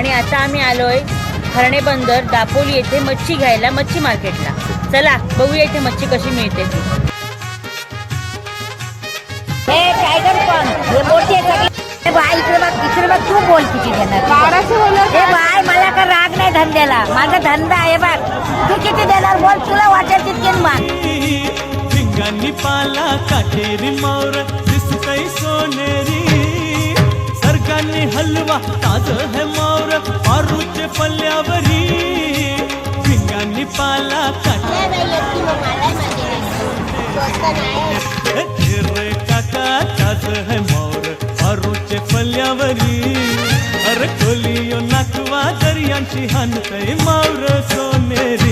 आणि आता आम्ही आलोय हरणे बंदर दापोली येथे मच्छी घ्यायला मच्छी मार्केटला. चला बघूया इथे मच्छी कशी मिळते. ती हे टायगर पण मोठी आहे सगळी. बाय इकडे बघ इकडे बघ तू बोल किती देणार. बाराशे बोलत हे बाय मला का राग नाही धंद्याला? माझा धंदा आहे बघ. तू किती देणार बोल तुला वाटेल तितके पाला काटेरी मावर दिसतय सोनेरी. सर्गांनी हलवा ताज है पल्ल्यावरी भिंगांनी पाला काका ताज है पल्ल्यावरी अरे खोलियो नाकवा दर्यांची हानतय मावर सोनेरी।